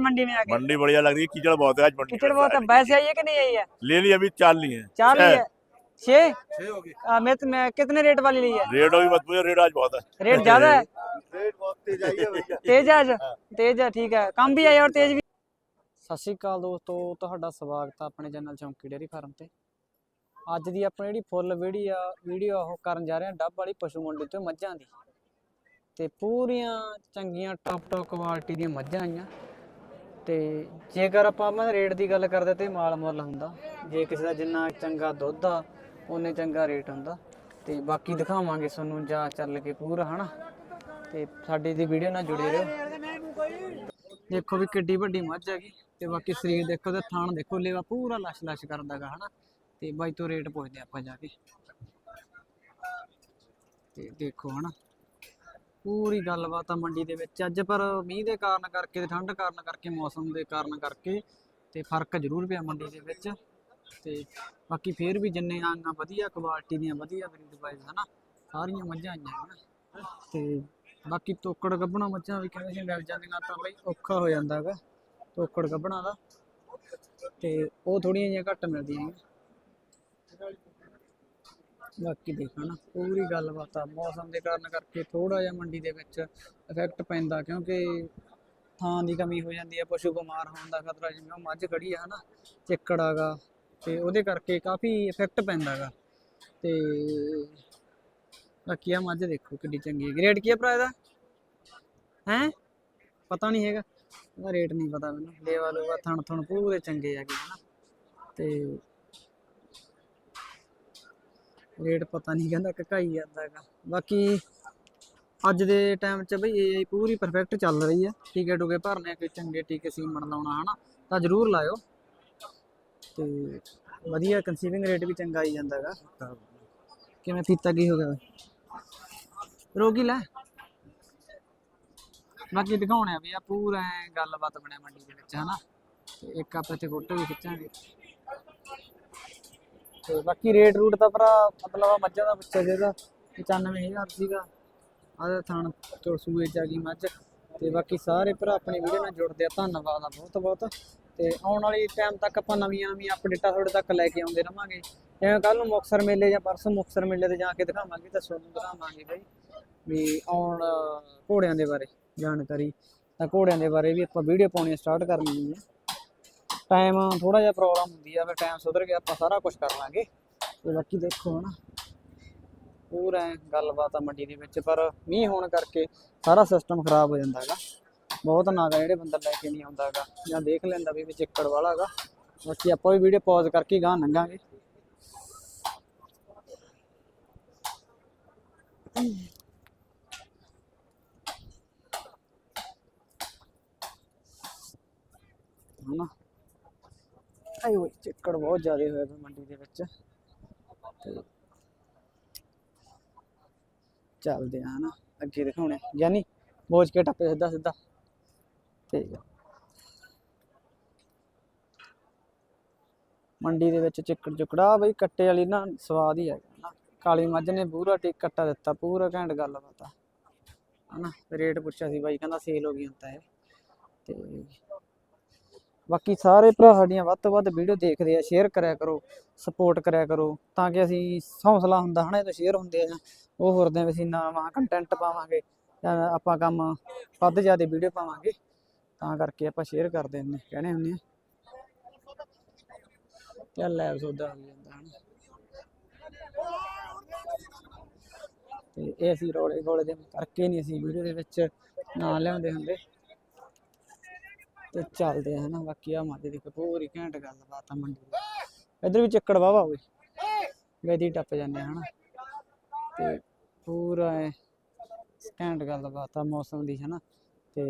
मंडी में आके मंडी बढ़िया लग रही है कीचड़ बहुत है आज मंडी कीचड़ में। बहुत है भैंस आई है कि नहीं आई है ले ली अभी चार ली है चार ली छह। है छह आ, मैं तो मैं कितने रेट वाली ली है रेट भी मत पूछो रेट आज बहुत है रेट ज्यादा है रेट बहुत तेज आई है भैया ਤੇਜ਼ ਹੈ ਅੱਜ ਤੇਜ਼ ਹੈ ਠੀਕ ਹੈ ਕੰਮ ਵੀ ਆਇਆ ਔਰ ਤੇਜ਼ ਵੀ ਸਤਿ ਸ਼੍ਰੀ ਅਕਾਲ ਦੋਸਤੋ ਤੁਹਾਡਾ ਸਵਾਗਤ ਹੈ ਆਪਣੇ ਚੈਨਲ ਚੌਂਕੀ ਡੇਅਰੀ ਫਾਰਮ ਤੇ ਅੱਜ ਦੀ ਆਪਣੀ ਜਿਹੜੀ ਫੁੱਲ ਵੀਡੀਓ ਵੀਡੀਓ ਉਹ ਕਰਨ ਜਾ ਰਹੇ ਹਾਂ ਡੱਬ ਵਾਲੀ ਪਸ਼ੂ ਮੰਡੀ ਤੋਂ ਮੱਝਾਂ ਦੀ ਤੇ ਪੂਰੀਆਂ ਚੰਗੀਆਂ ਟੌਪ ਟੌਪ ਕੁਆਲਿਟੀ ਦੀਆਂ ਮੱਝਾਂ ਆਈਆਂ ਤੇ ਜੇਕਰ ਆਪਾਂ ਮੈਂ ਰੇਟ ਦੀ ਗੱਲ ਕਰਦੇ ਤੇ ਮਾਲ ਮੁੱਲ ਹੁੰਦਾ। ਜੇ ਕਿਸੇ ਦਾ ਜਿੰਨਾ ਚੰਗਾ ਦੁੱਧ ਆ ਉਹਨੇ ਚੰਗਾ ਰੇਟ ਹੁੰਦਾ। ਤੇ ਬਾਕੀ ਦਿਖਾਵਾਂਗੇ ਤੁਹਾਨੂੰ ਜਾ ਚੱਲ ਕੇ ਪੂਰਾ, ਹਨਾ? ਤੇ ਸਾਡੀ ਦੀ ਵੀਡੀਓ ਨਾਲ ਜੁੜੇ ਰਹੋ। ਦੇਖੋ ਵੀ ਕਿੱਡੀ ਵੱਡੀ ਮੱਝ ਹੈਗੀ। ਤੇ ਬਾਕੀ ਸਰੀਰ ਦੇਖੋ ਤੇ ਥਾਣ ਦੇਖੋ, ਲੇਵਾ ਪੂਰਾ ਲਸ਼ ਲਸ਼ ਕਰਦਾਗਾ, ਹਨਾ? ਤੇ ਬਾਈ ਤੋਂ ਰੇਟ ਪੁੱਛਦੇ ਆਪਾਂ ਜਾ ਕੇ। ਤੇ ਦੇਖੋ, ਹਨਾ? ਪੂਰੀ ਗੱਲਬਾਤ ਆ ਮੰਡੀ ਦੇ ਵਿੱਚ। ਅੱਜ ਪਰ ਮੀਂਹ ਦੇ ਕਾਰਨ ਕਰਕੇ ਤੇ ਠੰਡ ਕਾਰਨ ਕਰਕੇ, ਮੌਸਮ ਦੇ ਕਾਰਨ ਕਰਕੇ ਤੇ ਫ਼ਰਕ ਜ਼ਰੂਰ ਪਿਆ ਮੰਡੀ ਦੇ ਵਿੱਚ। ਤੇ ਬਾਕੀ ਫੇਰ ਵੀ ਜਿੰਨੇ ਆਂਗਾ ਵਧੀਆ ਕੁਆਲਿਟੀ ਦੀਆਂ ਵਧੀਆ ਬਰੀਡ ਵਾਈਜ਼ ਹਨਾ, ਸਾਰੀਆਂ ਮੱਝਾਂ ਆਈਆਂ ਹਨ ਤੇ ਬਾਕੀ ਤੋਕੜ ਗੱਭਣਾ ਮੱਝਾਂ ਵੀ ਕਹਿੰਦੇ ਸੀ ਮਿਲ ਜਾਂਦੀਆਂ ਤਾਂ ਬਈ ਔਖਾ ਹੋ ਜਾਂਦਾ ਹੈਗਾ ਤੋਕੜ ਗੱਭਣਾ ਦਾ। ਤੇ ਉਹ ਥੋੜੀਆਂ ਜਿਹੀਆਂ ਘੱਟ ਮਿਲਦੀਆਂ ਹੈਗੀਆਂ। ਬਾਕੀ ਦੇਖੋ ਨਾ ਪੂਰੀ ਗੱਲਬਾਤ ਆ। ਮੌਸਮ ਦੇ ਕਾਰਨ ਕਰਕੇ ਥੋੜਾ ਜਿਹਾ ਮੰਡੀ ਦੇ ਵਿੱਚ ਇਫੈਕਟ ਪੈਂਦਾ, ਕਿਉਂਕਿ ਥਾਂ ਦੀ ਕਮੀ ਹੋ ਜਾਂਦੀ ਹੈ ਪਸ਼ੂ ਬਿਮਾਰ ਹੋਣ ਦਾ ਖਤਰਾ, ਜਿਵੇਂ ਉਹ ਮੱਝ ਖੜੀ ਆ ਹਨਾ, ਚਿੱਕੜ ਆਗਾ ਤੇ ਉਹਦੇ ਕਰਕੇ ਕਾਫੀ ਇਫੈਕਟ ਪੈਂਦਾ ਹੈਗਾ ਤੇ ਬਾਕੀ ਆ ਮੱਝ ਦੇਖੋ ਕਿੱਡੀ ਚੰਗੀ ਹੈ ਗ੍ਰੇਡ ਕੀ ਹੈ ਭਰਾ ਇਹਦਾ? ਹੈ? ਪਤਾ ਨਹੀਂ ਹੈਗਾ। ਉਹਦਾ ਰੇਟ ਨਹੀਂ ਪਤਾ ਮੈਨੂੰ। ਲੇਵਾ ਲੂਵਾ ਥਣ ਥਣ ਪੂਰੇ ਚੰਗੇ ਹੈਗੇ ਹਨਾ। ਤੇ ਰੇਟ ਪਤਾ ਨਹੀਂ ਕਹਿੰਦਾ ਕਕਾਈ ਜਾਂਦਾ ਹੈਗਾ। ਬਾਕੀ ਅੱਜ ਦੇ ਟਾਈਮ 'ਚ ਬਈ ਇਹ ਪੂਰੀ ਪਰਫੈਕਟ ਚੱਲ ਰਹੀ ਹੈ। ਟੀਕੇ ਟੂਕੇ ਭਰਨੇ ਕੋਈ ਚੰਗੇ ਟੀਕੇ ਸੀਮਣ ਲਾਉਣਾ, ਹਨਾ? ਤਾਂ ਜ਼ਰੂਰ ਲਾਇਓ। ਤੇ ਵਧੀਆ ਕਨਸੀਵਿੰਗ ਰੇਟ ਵੀ ਚੰਗਾ ਆਈ ਜਾਂਦਾ ਹੈਗਾ। ਕਿਵੇਂ ਫੀਤਾ ਕੀ ਹੋ ਗਿਆ ਰੋਗੀ ਲੈ। ਬਾਕੀ ਦਿਖਾਉਣੇ ਆ ਵੀ ਆ, ਪੂਰਾ ਗੱਲਬਾਤ ਬਣਿਆ ਮੰਡੀ ਦੇ ਵਿੱਚ, ਹਨਾ? ਇੱਕ ਆਪਾਂ ਇੱਥੇ ਫੋਟੋ ਵੀ ਖਿੱਚਾਂਗੇ। ਤੇ ਬਾਕੀ ਰੇਟ ਰੂਟ ਦਾ ਭਰਾ, ਮਤਲਬ ਮੱਝਾਂ ਦਾ ਪੁੱਛਿਆ ਸੀਗਾ 95000 ਸੀਗਾ। ਆਹ ਥਾਣ ਤੋਂ ਸੂਏ ਚ ਆ ਗਈ ਮੱਝ। ਤੇ ਬਾਕੀ ਸਾਰੇ ਭਰਾ ਆਪਣੀ ਵੀਡੀਓ ਨਾਲ ਜੁੜਦੇ ਆ। ਧੰਨਵਾਦ ਆ ਬਹੁਤ ਬਹੁਤ। ਤੇ ਆਉਣ ਵਾਲੀ ਟਾਈਮ ਤੱਕ ਆਪਾਂ ਨਵੀਆਂ ਨਵੀਆਂ ਅਪਡੇਟਾਂ ਤੁਹਾਡੇ ਤੱਕ ਲੈ ਕੇ ਆਉਂਦੇ ਰਵਾਂਗੇ। ਜਿਵੇਂ ਕੱਲ ਨੂੰ ਮੁਕਸਰ ਮੇਲੇ ਜਾਂ ਪਰਸੋਂ ਮੁਕਸਰ ਮੇਲੇ ਤੇ ਜਾ ਕੇ ਦਿਖਾਵਾਂਗੇ ਤਾਂ ਤੁਹਾਨੂੰ ਦਿਖਾਵਾਂਗੇ ਬਈ ਵੀ ਆਉਣ, ਘੋੜਿਆਂ ਦੇ ਬਾਰੇ ਜਾਣਕਾਰੀ। ਤਾਂ ਘੋੜਿਆਂ ਦੇ ਬਾਰੇ ਵੀ ਆਪਾਂ ਵੀਡੀਓ ਪਾਉਣੀ ਸਟਾਰਟ ਕਰਨੀ ਹੈ ਟਾਈਮ ਥੋੜਾ ਜਿਹਾ ਪ੍ਰੋਬਲਮ ਹੁੰਦੀ ਆ, ਫਿਰ ਟਾਈਮ ਸੁਧਰ ਗਿਆ, ਆਪਾਂ ਸਾਰਾ ਕੁਝ ਕਰ ਲਾਂਗੇ। ਤੇ ਬਾਕੀ ਦੇਖੋ ਹਨਾ, ਪੂਰਾ ਐਂ ਗੱਲਬਾਤ ਆ ਮੰਡੀ ਦੇ ਵਿੱਚ, ਪਰ ਮੀਂਹ ਹੋਣ ਕਰਕੇ ਸਾਰਾ ਸਿਸਟਮ ਖਰਾਬ ਹੋ ਜਾਂਦਾ ਹੈਗਾ। ਬਹੁਤ ਨਾਗਾ ਜਿਹੜੇ ਬੰਦਾ ਲੈ ਕੇ ਨਹੀਂ ਆਉਂਦਾ ਹੈਗਾ, ਜਾਂ ਦੇਖ ਲੈਂਦਾ ਵੀ ਵਿੱਚ ਏਕੜ ਵਾਲਾ ਹੈਗਾ। ਬਾਕੀ ਆਪਾਂ ਵੀ ਵੀਡੀਓ ਪੌਜ਼ ਕਰਕੇ ਗਾਂ ਲੰਘਾਂਗੇ। ਹਨਾ। ਆਈ ਹੋਈ ਚਿੱਕੜ ਬਹੁਤ ਜ਼ਿਆਦਾ ਹੋਇਆ ਪਿਆ ਮੰਡੀ ਦੇ ਵਿੱਚ। ਤੇ ਚੱਲਦੇ ਆ ਹਨਾ, ਅੱਗੇ ਦਿਖਾਉਣੇ। ਯਾਨੀ ਬੋਝ ਕੇ ਟੱਪੇ ਸਿੱਧਾ ਸਿੱਧਾ। ਤੇ ਮੰਡੀ ਦੇ ਵਿੱਚ ਚਿੱਕੜ ਚੁਕੜਾ ਬਈ ਕੱਟੇ ਵਾਲੀ ਨਾ ਸਵਾਦ ਹੀ ਹੈਗਾ ਨਾ। ਕਾਲੀ ਮੱਝ ਨੇ ਪੂਰਾ ਟਿਕ ਕੱਟਾ ਦਿੱਤਾ, ਪੂਰਾ ਘੈਂਟ ਗੱਲਬਾਤ ਆ ਹਨਾ, ਰੇਟ ਪੁੱਛਿਆ ਸੀ ਬਾਈ, ਕਹਿੰਦਾ ਸੇਲ ਹੋ ਗਈ ਹੁਣ ਤਾਂ ਇਹ। ਤੇ ਬਾਕੀ ਸਾਰੇ ਭਰਾ ਸਾਡੀਆਂ ਵੱਧ ਤੋਂ ਵੱਧ ਵੀਡੀਓ ਦੇਖਦੇ ਆ ਸ਼ੇਅਰ ਕਰਿਆ ਕਰੋ ਸਪੋਰਟ ਕਰਿਆ ਕਰੋ, ਤਾਂ ਕਿ ਅਸੀਂ ਹੌਸਲਾ ਹੁੰਦਾ ਹਨਾ ਇਹ ਸ਼ੇਅਰ ਹੁੰਦੇ ਆ, ਉਹ ਹੋਰਦੇ ਵੀ ਅਸੀਂ ਨਵਾਂ ਕੰਟੈਂਟ ਪਾਵਾਂਗੇ ਆਪਾਂ ਕੰਮ ਵੱਧ ਜ਼ਿਆਦਾ ਵੀਡੀਓ ਪਾਵਾਂਗੇ, ਤਾਂ ਕਰਕੇ ਆਪਾਂ ਸ਼ੇਅਰ ਕਰਦੇ ਹੁੰਦੇ ਕਹਿੰਦੇ ਹੁੰਦੇ ਆ। ਚੱਲ ਲੈ ਸੌਦਾ ਹੋ ਜਾਂਦਾ ਹਨ। ਤੇ ਇਹ ਅਸੀਂ ਰੋਲੇ ਗੋਲੇ ਦੇ ਕਰਕੇ ਨਹੀਂ ਅਸੀਂ ਵੀਡੀਓ ਦੇ ਵਿੱਚ ਨਾ ਲਿਆਉਂਦੇ ਹੁੰਦੇ। ਤੇ ਚੱਲਦੇ ਆ, ਹਨਾ। ਬਾਕੀ ਆ ਮਾਦੇ ਦੀ ਪੂਰੀ ਘੈਂਟ ਗੱਲਬਾਤ ਆ ਮੰਡੀ ਦੀ। ਇੱਧਰ ਵੀ ਚੱਕੜ ਵਾਵਾ ਹੋਵੇ ਵੇਦੀ ਟੱਪ ਜਾਂਦੇ ਆ, ਹਨਾ। ਤੇ ਪੂਰਾ ਐ ਘੈਂਟ ਗੱਲਬਾਤ ਆ ਮੌਸਮ ਦੀ, ਹਨਾ। ਤੇ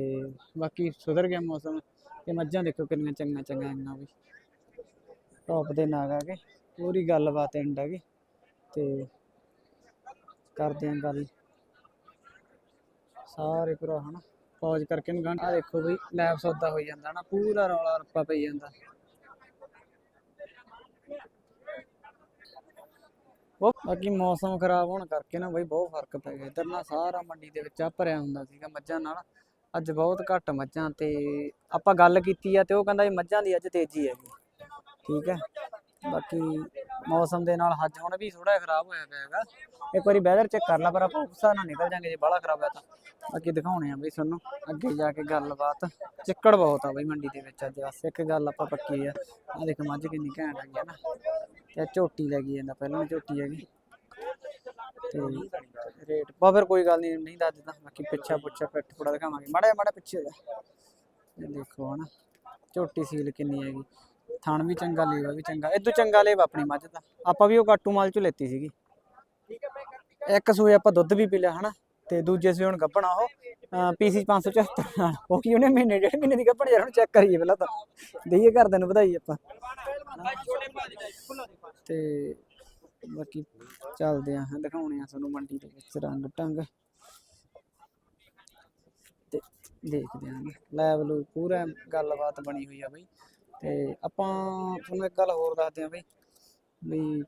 ਬਾਕੀ ਸੁਧਰ ਗਿਆ ਮੌਸਮ। ਤੇ ਮੱਝਾਂ ਦੇਖੋ ਕਿੰਨੀਆਂ ਚੰਗਾ ਚੰਗਾ ਆਈਆਂ ਵੀ। ਟੌਪ ਦੇ ਨਾਗ ਆ ਗਏ ਪੂਰੀ ਗੱਲਬਾਤ ਐਂਡ ਹੈਗੀ ਤੇ ਕਰਦੇ ਆਂ ਗੱਲ। ਸਾਰੇ ਭਰਾ, ਹਨਾ। ਪੌਜ ਕਰਕੇ ਨੂੰ ਗਾਣਾ ਦੇਖੋ ਬਈ ਲੈਬ ਸੌਦਾ ਹੋਈ ਜਾਂਦਾ ਨਾ ਪੂਰਾ ਰੌਲਾ ਰੱਪਾ ਪਈ ਜਾਂਦਾ। ਉਹ ਬਾਕੀ ਮੌਸਮ ਖਰਾਬ ਹੋਣ ਕਰਕੇ ਨਾ ਬਈ ਬਹੁਤ ਫ਼ਰਕ ਪੈ ਗਿਆ। ਇੱਧਰ ਨਾ ਸਾਰਾ ਮੰਡੀ ਦੇ ਵਿੱਚ ਆ ਭਰਿਆ ਹੁੰਦਾ ਸੀਗਾ ਮੱਝਾਂ ਨਾਲ। ਅੱਜ ਬਹੁਤ ਘੱਟ ਮੱਝਾਂ ਤੇ ਆਪਾਂ ਗੱਲ ਕੀਤੀ ਆ ਤੇ ਉਹ ਕਹਿੰਦਾ ਵੀ ਮੱਝਾਂ ਦੀ ਅੱਜ ਤੇਜ਼ੀ ਹੈਗੀ। ਠੀਕ ਹੈ। ਬਾਕੀ ਮੌਸਮ ਦੇ ਨਾਲ ਹੱਜ ਹੁਣ ਵੀ ਥੋੜਾ ਖਰਾਬ ਹੋਇਆ ਪਿਆ ਹੈਗਾ। ਇੱਕ ਵਾਰੀ ਵੈਦਰ ਚੈੱਕ ਕਰ ਲਾ, ਪਰ ਆਪਾਂ ਉਸ ਨਾਲ ਨਿਕਲ ਜਾਾਂਗੇ ਜੇ ਬਾਹਲਾ ਖਰਾਬ ਹੈ ਤਾਂ। ਬਾਕੀ ਦਿਖਾਉਣੇ ਆ ਬਈ ਤੁਹਾਨੂੰ, ਅੱਗੇ ਜਾ ਕੇ ਗੱਲਬਾਤ। ਚਿੱਕੜ ਬਹੁਤ ਆ ਬਈ ਮੰਡੀ ਦੇ ਵਿੱਚ ਅੱਜ, ਬਸ ਇੱਕ ਗੱਲ ਆਪਾਂ ਪੱਕੀ ਆ। ਆ ਦੇਖ ਮੱਝ ਕਿੰਨੀ ਘੈਂਟ ਆਈ ਆ ਨਾ। ਤੇ ਝੋਟੀ ਲੈ ਗਈ ਜਾਂਦਾ, ਪਹਿਲਾਂ ਵੀ ਝੋਟੀ ਹੈਗੀ। ਤੇ ਰੇਟ ਬਾ ਫਿਰ ਕੋਈ ਗੱਲ ਨਹੀਂ ਨਹੀਂ ਦੱਸ ਦਿੰਦਾ ਬਾਕੀ ਪਿੱਛਾ ਪੁੱਛਾ ਪਿੱਠ ਥੋੜਾ ਦਿਖਾਵਾਂਗੇ। ਮਾੜਾ ਜਿਹਾ, ਮਾੜਾ ਪਿੱਛੇ ਹੋ ਜਾ। ਇਹ ਦੇਖੋ ਹਨਾ, ਝੋਟੀ ਸੀਲ ਕਿੰਨੀ ਹੈਗੀ। ਥਣ ਵੀ ਚੰਗਾ, ਲੇਵਾ ਵੀ ਚੰਗਾ। ਇਦੋਂ ਚੰਗਾ ਲੇਵਾ ਆਪਣੀ ਮੱਝ ਦਾ। ਆਪਾਂ ਵੀ ਉਹ ਕਾਟੂ ਮਾਲ ਚੋਂ ਲੈਤੀ ਸੀਗੀ। ਇੱਕ ਸੂਏ ਆਪਾਂ ਦੁੱਧ ਵੀ ਪੀ ਲਿਆ, ਹਨਾ? ਤੇ ਦੂਜੇ ਸੂਏ ਹੁਣ ਗੱਭਣਾ ਉਹ ਪੀਸੀ 574 ਨਾਲ। ਉਹ ਕੀ ਉਹਨੇ ਮਹੀਨੇ, ਡੇਢ ਮਹੀਨੇ ਦੀ ਗੱਭਣ ਯਾਰ ਉਹਨੂੰ ਚੈੱਕ ਕਰੀਏ ਪਹਿਲਾਂ ਤਾਂ। ਦਈਏ ਘਰਦਿਆਂ ਨੂੰ ਵਧਾਈ ਆਪਾਂ। ਤੇ ਬਾਕੀ ਚੱਲਦੇ ਆ, ਦਿਖਾਉਣੇ ਆ ਤੁਹਾਨੂੰ ਮੰਡੀ ਦੇ ਵਿੱਚ ਰੰਗ ਢੰਗ ਤੇ ਦੇਖਦੇ ਆਂ ਲੈਵਲ ਪੂਰਾ ਗੱਲਬਾਤ ਬਣੀ ਹੋਈ ਆ ਬਈ। ਤੇ ਆਪਾਂ ਤੁਹਾਨੂੰ ਇੱਕ ਗੱਲ ਹੋਰ ਦੱਸਦੇ ਆ ਬਈ ਵੀ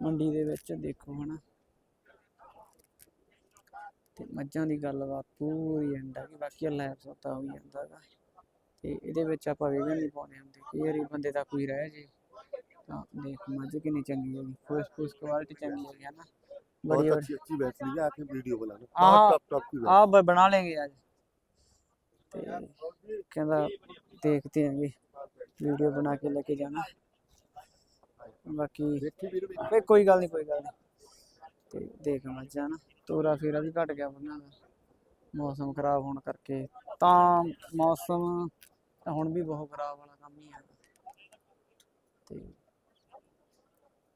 ਮੰਡੀ ਦੇ ਵਿੱਚ ਦੇਖੋ ਹਨਾ ਤੇ ਮੱਝਾਂ ਦੀ ਗੱਲਬਾਤ ਪੂਰੀ ਐਂਡ ਆ ਕਿ ਬਾਕੀ ਲੈਬ ਸੌਦਾ ਹੋਈ ਜਾਂਦਾ ਹੈਗਾ ਤੇ ਇਹਦੇ ਵਿੱਚ ਆਪਾਂ ਵੇਗਨ ਨਹੀਂ ਪਾਉਂਦੇ ਹੁੰਦੇ ਕਈ ਵਾਰੀ ਬੰਦੇ ਦਾ ਕੋਈ ਰਹਿ ਜੇ ਤਾਂ ਦੇਖ ਮੱਝ ਕਿੰਨੀ ਚੰਗੀ ਹੋਗੀ ਫੂਸ ਫੂਸ ਕੁਆਲਿਟੀ ਚੰਗੀ ਹੋਗੀ ਹੈ ना बहुत बड़ी अच्छी अच्छी बैठ लीजिए आके वीडियो बनाना हाँ। बहुत टॉप टॉप की ਆ ਬ- ਬਣਾ लेंगे आज ਤੇ ਕਹਿੰਦਾ ਦੇਖਦੇ ਆਂ ਵੀ ਵੀਡੀਓ ਬਣਾ ਕੇ ਲੈ ਕੇ ਜਾਣਾ। ਬਾਕੀ ਕੋਈ ਕੋਈ ਗੱਲ ਨਹੀਂ ਕੋਈ ਗੱਲ ਨਹੀਂ ਤੇ ਦੇਖ ਮੱਝਾਂ ਨਾ ਤੋਰਾ ਫੇਰਾ ਵੀ ਘਟ ਗਿਆ ਬੰਨਾਂ ਦਾ। ਮੌਸਮ ਖਰਾਬ ਹੋਣ ਕਰਕੇ ਤਾਂ ਮੌਸਮ ਹੁਣ ਵੀ ਬਹੁਤ ਖਰਾਬ ਵਾਲਾ ਕੰਮ ਹੀ ਆ। ਤੇ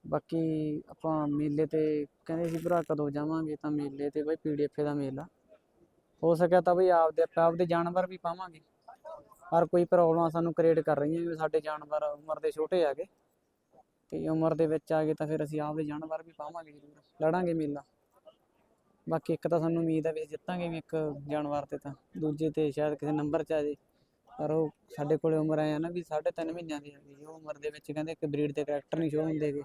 ਬਾਕੀ ਆਪਾਂ ਮੇਲੇ ਤੇ ਕਹਿੰਦੇ ਸੀ ਭਰਾ ਕਦੋਂ ਜਾਵਾਂਗੇ ਤਾਂ ਮੇਲੇ ਤੇ ਬਾਈ ਪੀਡੀਐਫ ਦਾ ਮੇਲਾ। ਹੋ ਸਕਿਆ ਤਾਂ ਬਈ ਆਪਦੇ ਆਪਾਂ ਆਪਦੇ ਜਾਨਵਰ ਵੀ ਪਾਵਾਂਗੇ। ਹਰ ਕੋਈ ਪ੍ਰੋਬਲਮ ਸਾਨੂੰ ਕ੍ਰੀਏਟ ਕਰ ਰਹੀਆਂ ਵੀ ਸਾਡੇ ਜਾਨਵਰ ਉਮਰ ਦੇ ਛੋਟੇ ਆ ਗਏ ਤੇ ਉਮਰ ਦੇ ਵਿੱਚ ਆ ਗਏ ਤਾਂ ਫਿਰ ਅਸੀਂ ਆਪਦੇ ਜਾਨਵਰ ਵੀ ਪਾਵਾਂਗੇ ਜ਼ਰੂਰ, ਲੜਾਂਗੇ ਮੇਲਾ। ਬਾਕੀ ਇੱਕ ਤਾਂ ਸਾਨੂੰ ਉਮੀਦ ਆ ਵੀ ਅਸੀਂ ਜਿੱਤਾਂਗੇ ਵੀ ਇੱਕ ਜਾਨਵਰ ਤੇ ਤਾਂ, ਦੂਜੇ ਤੇ ਸ਼ਾਇਦ ਕਿਸੇ ਨੰਬਰ 'ਚ ਆ ਜੇ। ਪਰ ਉਹ ਸਾਡੇ ਕੋਲੇ ਉਮਰ ਆਇਆ ਨਾ ਵੀ ਸਾਢੇ ਤਿੰਨ ਮਹੀਨਿਆਂ ਦੀ ਆ ਹੈਗੀ, ਉਹ ਉਮਰ ਦੇ ਵਿੱਚ ਕਹਿੰਦੇ ਇੱਕ ਬਰੀਡ ਦੇ ਕਰੈਕਟਰ ਨਹੀਂ ਸ਼ੋ ਹੁੰਦੇਗੇ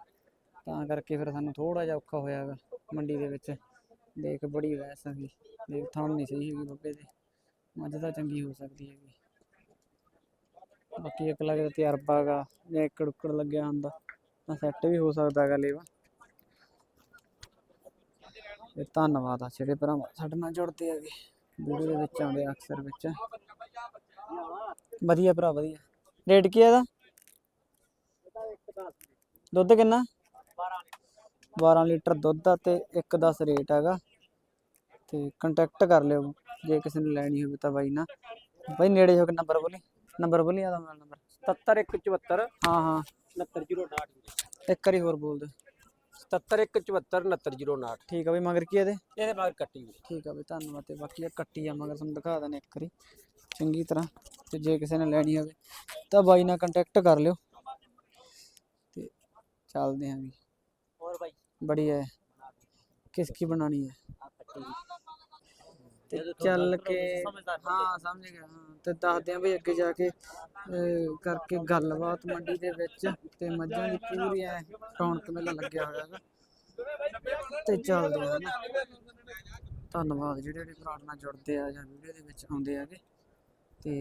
ਤਾਂ ਕਰਕੇ ਫਿਰ ਸਾਨੂੰ ਥੋੜਾ ਜਿਹਾ ਔਖਾ ਹੋਇਆ ਗਾ ਮੰਡੀ ਦੇ ਵਿੱਚ। ਦੇਖ ਬੜੀ ਵੈਸ ਹੈਗੀ ਦੇਖ ਥਾਂ ਨਹੀਂ ਸਹੀ ਹੈਗੀ ਬੱਬੇ ਦੇ। ਮੱਝ ਤਾਂ ਚੰਗੀ ਹੋ ਸਕਦੀ ਹੈਗੀ। ਬਾਕੀ ਇੱਕ ਲੱਗਦਾ ਤਜਰਬਾ ਗਾ, ਜਾਂ ਏਕੜ ਉਕੜ ਲੱਗਿਆ ਹੁੰਦਾ, ਤਾਂ ਸੈੱਟ ਵੀ ਹੋ ਸਕਦਾ ਹੈਗਾ ਲੇਵਾ। ਤੇ ਧੰਨਵਾਦ ਆ ਜਿਹੜੇ ਭਰਾ ਸਾਡੇ ਨਾਲ ਜੁੜਦੇ ਹੈਗੇ ਵੀਡੀਓ ਦੇ ਵਿੱਚ ਆਉਂਦੇ ਅਕਸਰ ਵਿੱਚ। ਵਧੀਆ ਭਰਾ, ਵਧੀਆ। ਰੇਟ ਕੀ ਹੈ ਇਹਦਾ? ਦੁੱਧ ਕਿੰਨਾ? 12 ਲੀਟਰ ਦੁੱਧ ਆ ਤੇ 1.10 ਰੇਟ ਹੈਗਾ। ਤੇ ਕੰਟੈਕਟ ਕਰ ਲਿਓ ਜੇ ਕਿਸੇ ਨੇ ਲੈਣੀ ਹੋਵੇ ਤਾਂ ਬਾਈ ਨਾ ਬਾਈ ਨੇੜੇ ਹੋ ਕੇ ਨੰਬਰ ਬੋਲੀ ਨੰਬਰ ਬੋਲੀ ਆਦਾ ਮੇਰਾ ਨੰਬਰ। 7174 ਹਾਂ ਹਾਂ। 6909 ਇੱਕ ਵਾਰੀ ਹੋਰ ਬੋਲ ਦੇ। 7174 6909 ਠੀਕ ਆ ਬਈ ਮਗਰ ਕੀ ਇਹਦੇ? ਇਹਦੇ ਬਾਅਦ ਕੱਟੀ ਠੀਕ ਆ ਬਈ ਧੰਨਵਾਦ ਤੇ ਬਾਕੀ ਇਹ ਕੱਟੀ ਆ ਮਗਰ ਤੁਹਾਨੂੰ ਦਿਖਾ ਦਨੇ ਇੱਕ ਵਾਰੀ। ਚੰਗੀ ਤਰ੍ਹਾਂ। ਤੇ ਜੇ ਕਿਸੇ ਨੇ ਲੈਣੀ ਹੋਵੇ ਤਾਂ ਬਾਈ ਨਾਲ ਕੰਟੈਕਟ ਕਰ ਲਿਓ। ਤੇ ਚੱਲਦੇ ਆਂ ਵੀ। ਹੋਰ ਬਾਈ बढ़िया है किसकी बनानी है ਆ ਕੱਟੀ ਤੇ ਜਦੋਂ ਚੱਲ ਤੁਹਾਨੂੰ ਕੇ ਸਮਝਦਾਰ ਬੰਦੇ। ਹਾਂ ਸਮਝ ਗਿਆ ਹਾਂ ਤੇ ਦੱਸਦੇ ਆਂ ਵੀ ਅੱਗੇ ਜਾ ਕੇ ਅਹ, ਕਰਕੇ ਗੱਲਬਾਤ ਮੰਡੀ ਦੇ ਵਿੱਚ ਤੇ ਮੱਝਾਂ ਦੀ ਪੂਰੀ ਐ ਰੌਣਕ ਮੇਲਾ ਲੱਗਿਆ ਹੋਇਆ ਹੈਗਾ ਤੇ ਚੱਲਦੇ ਆ ਨਾ ਧੰਨਵਾਦ ਜਿਹੜੇ ਜਿਹੜੇ ਭਰਾ ਨਾਲ ਜੁੜਦੇ ਆ ਜਾਂ ਵੀਡੀਓ ਦੇ ਵਿੱਚ ਆਉਂਦੇ ਆਗੇ ਤੇ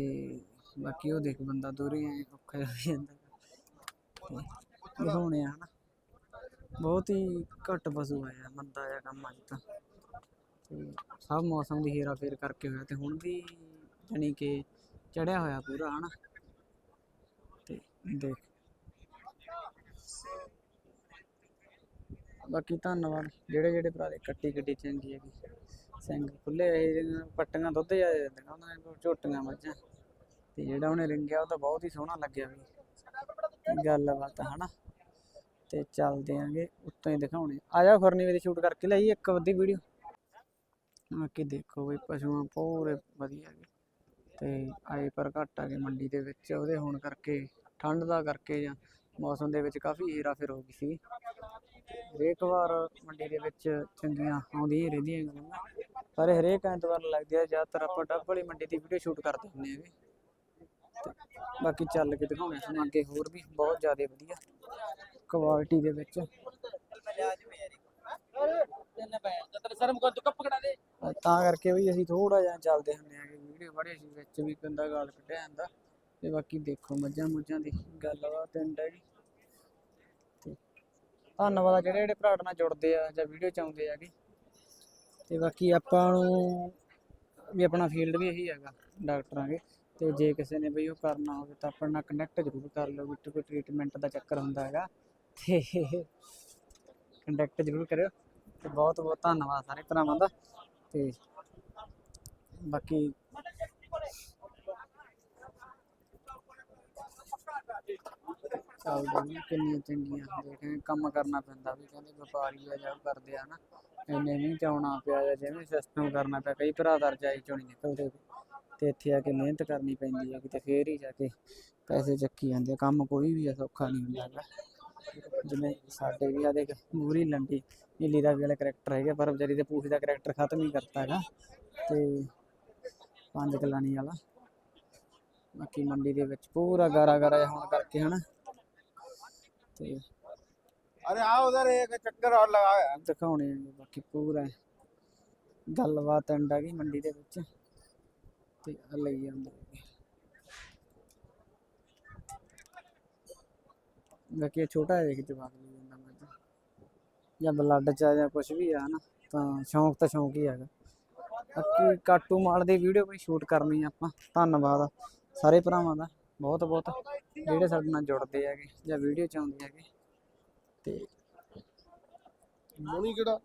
ਬਾਕੀ ਉਹ ਦੇਖ ਬੰਦਾ ਦੂਰੇ ਐ ਔਖਾ ਜਿਹਾ ਹੋ ਜਾਂਦਾ ਗਾ। ਤੇ ਦਿਖਾਉਣੇ ਆ ਹਨਾ ਬਹੁਤ ਹੀ ਘੱਟ ਪਸ਼ੂ ਆਇਆ ਮੰਦਾ ਆ ਕੰਮ ਅੱਜ ਤਾਂ। ਤੇ ਸਭ ਮੌਸਮ ਦੀ ਹੇਰਾ ਫੇਰ ਕਰਕੇ ਹੋਇਆ ਤੇ ਹੁਣ ਵੀ ਜਾਣੀ ਕਿ ਚੜਿਆ ਹੋਇਆ ਪੂਰਾ, ਹਨਾ? ਤੇ ਦੇਖ। ਬਾਕੀ ਧੰਨਵਾਦ, ਜਿਹੜੇ ਜਿਹੜੇ ਭਰਾ ਦੇ ਕੱਟੀ ਗੱਡੀ ਚੰਗੀ ਹੈਗੀ। ਸਿੰਘ ਖੁੱਲੇ ਇਹ ਪੱਟੀਆਂ ਦੁੱਧ ਜਾ ਦਿੰਦੇ ਉਹਨਾਂ ਨੇ ਝੋਟੀਆਂ ਮੱਝਾਂ ਤੇ ਜਿਹੜਾ ਉਹਨੇ ਰਿੰਗਿਆ, ਉਹ ਤਾਂ ਬਹੁਤ ਹੀ ਸੋਹਣਾ ਲੱਗਿਆ ਵੀ। ਗੱਲਬਾਤ ਆ, ਹਨਾ? ਤੇ ਚੱਲਦੇ ਆਂਗੇ ਉੱਤੋਂ ਹੀ ਦਿਖਾਉਣੇ। ਆ ਜਾ ਫਰਨੀ ਦੀ ਸ਼ੂਟ ਕਰਕੇ ਲਈ ਇੱਕ ਅੱਧੀ ਵੀਡੀਓ। ਬਾਕੀ ਦੇਖੋ ਵੀ ਪਸ਼ੂਆਂ ਪੂਰੇ ਵਧੀਆ ਹੈਗੇ ਤੇ ਆਏ ਪਰ ਘੱਟ ਆ ਗਏ ਮੰਡੀ ਦੇ ਵਿੱਚ, ਉਹਦੇ ਹੋਣ ਕਰਕੇ, ਠੰਡ ਦਾ ਕਰਕੇ ਜਾਂ ਮੌਸਮ ਦੇ ਵਿੱਚ ਕਾਫੀ ਹੀਰਾ ਫੇਰ ਹੋ ਗਈ ਸੀ। ਹਰੇਕ ਵਾਰ ਮੰਡੀ ਦੇ ਵਿੱਚ ਚੰਗੀਆਂ ਆਉਂਦੀਆਂ ਰਹਿੰਦੀਆਂ ਗੱਲਾਂ। ਪਰ ਹਰੇਕ ਐਤਵਾਰ ਲੱਗਦੀ ਆ, ਜ਼ਿਆਦਾਤਰ ਆਪਾਂ ਡੱਬ ਵਾਲੀ ਮੰਡੀ ਦੀ ਵੀਡੀਓ ਸ਼ੂਟ ਕਰਦੇ ਹੁੰਦੇ ਹੈਗੇ ਤੇ ਬਾਕੀ ਚੱਲ ਕੇ ਦਿਖਾਉਣੇ ਤੁਹਾਨੂੰ ਅੱਗੇ ਹੋਰ ਵੀ ਬਹੁਤ ਜ਼ਿਆਦਾ ਵਧੀਆ। ਕੁਆਲਿਟੀ ਦੇ ਵਿੱਚ। ਤੂੰ ਕਰਕੇ ਵੀ ਅਸੀਂ ਥੋੜਾ ਜਿਹਾ ਚੱਲਦੇ ਹੁੰਦੇ ਆ ਕਿ ਵੀਡੀਓ ਬੜੇ ਸੀ ਵਿੱਚ ਵੀ ਕੰਦਾ ਗਾਲ ਕੱਢਿਆ ਜਾਂਦਾ। ਤੇ ਬਾਕੀ ਦੇਖੋ ਮੱਝਾਂ ਮੁੱਝਾਂ ਦੀ ਗੱਲਬਾਤ ਐਂਡ ਹੈਗੀ ਤੇ ਧੰਨਵਾਦ ਆ ਜਿਹੜੇ ਜਿਹੜੇ ਭਰਾ ਨਾਲ ਜੁੜਦੇ ਆ ਜਾਂ ਵੀਡੀਓ ਚ ਆਉਂਦੇ ਆਗੇ ਤੇ ਬਾਕੀ ਆਪਾਂ ਨੂੰ ਵੀ ਆਪਣਾ ਫੀਲਡ ਵੀ ਇਹੀ ਹੈਗਾ ਡਾਕਟਰਾਂ ਦੇ। ਤੇ ਜੇ ਕਿਸੇ ਨੇ ਬਈ ਉਹ ਕਰਨਾ ਹੋਵੇ ਤਾਂ ਆਪਣੇ ਕਨੈਕਟ ਜ਼ਰੂਰ ਕਰ ਲਓ ਵੀ ਕੋਈ ਟ੍ਰੀਟਮੈਂਟ ਦਾ ਚੱਕਰ ਹੁੰਦਾ ਹੈਗਾ। ਤੇ ਕੰਟੈਕਟ ਜ਼ਰੂਰ ਕਰਿਓ ਤੇ ਬਹੁਤ ਬਹੁਤ ਧੰਨਵਾਦ ਸਾਰੇ ਭਰਾਵਾਂ ਦਾ। ਤੇ ਬਾਕੀ ਚੱਲਦਾ ਕਿੰਨੀਆਂ ਚੰਗੀਆਂ ਦੇਖੇ ਕੰਮ ਕਰਨਾ ਪੈਂਦਾ ਵੀ ਕਹਿੰਦੇ ਵਪਾਰੀ ਆ ਜਾਂ ਕਰਦੇ ਆ ਨਾ ਇੰਨੇ ਨਹੀਂ ਚਾਉਣਾ ਪਿਆ ਜਾਂ ਜਿਵੇਂ ਸਿਸਟਮ ਕਰਨਾ ਪਿਆ। ਕਈ ਭਰਾ ਦਾ ਜਾਈ ਚੋਂ ਨਹੀਂ ਨਿਕਲਦੇ ਤੇ ਇੱਥੇ ਆ ਕੇ ਮਿਹਨਤ ਕਰਨੀ ਪੈਂਦੀ ਹੈ ਕਿਤੇ ਫੇਰ ਹੀ ਜਾ ਕੇ ਪੈਸੇ ਚੱਕੀ ਜਾਂਦੇ ਆ। ਕੰਮ ਕੋਈ ਵੀ ਆ, ਸੌਖਾ ਨਹੀਂ ਹੁੰਦਾ ਹੈਗਾ। ਜਿਵੇਂ ਸਾਡੇ ਵੀ ਆ ਦੇਖ ਲੰਡੀ ਨੀਲੀ ਦਾ ਵਾਲਾ ਕੈਰੈਕਟਰ ਹੈਗਾ ਪਰ ਵਿਚਾਰੀ ਦੇ ਪੂਛ ਦਾ ਕੈਰੈਕਟਰ ਖਤਮ ਹੀ ਕਰਤਾ ਹੈਗਾ। ਤੇ ਪੰਜ ਕਲਾਣੀ ਵਾਲਾ। ਬਾਕੀ ਮੰਡੀ ਦੇ ਵਿੱਚ ਪੂਰਾ ਗਾਰਾ ਗਾਰਾ ਜਿਹਾ ਹੋਣ ਕਰਕੇ ਹਨਾ। ਤੇ ਅਰੇ ਆ ਉਧਰ ਇੱਕ ਚੱਕਰ ਹੋਰ ਲਗਾਇਆ ਦਿਖਾਉਣੇ ਆ ਬਾਕੀ ਪੂਰਾ ਗੱਲਬਾਤ ਅੰਡਾ ਕੀ ਮੰਡੀ ਦੇ ਵਿੱਚ। ਤੇ ਲਈ ਜਾਂਦਾ ਬਾਕੀ ਛੋਟਾ ਹੈ ਦੇਖ ਜਵਾਕ ਲਈ ਜਾਂਦਾ ਮੈਂ ਤਾਂ ਜਾਂ ਬਲੱਡ ਚ ਆ ਜਾਂ ਕੁਝ ਵੀ ਆ ਨਾ, ਤਾਂ ਸ਼ੌਂਕ ਤਾਂ ਸ਼ੌਂਕ ਹੀ ਹੈਗਾ। ਬਾਕੀ ਕਾਟੂ ਮਾਲ ਦੀ ਵੀਡੀਓ ਕੋਈ ਸ਼ੂਟ ਕਰਨੀ ਆਪਾਂ। ਧੰਨਵਾਦ ਸਾਰੇ ਭਰਾਵਾਂ ਦਾ, ਬਹੁਤ ਬਹੁਤ। ਜਿਹੜੇ ਸਾਡੇ ਨਾਲ ਜੁੜਦੇ ਹੈਗੇ ਜਾਂ ਵੀਡੀਓ ਚ ਆਉਂਦੇ ਹੈਗੇ। ਤੇ ਮੋਣੀ ਕਿਹੜਾ?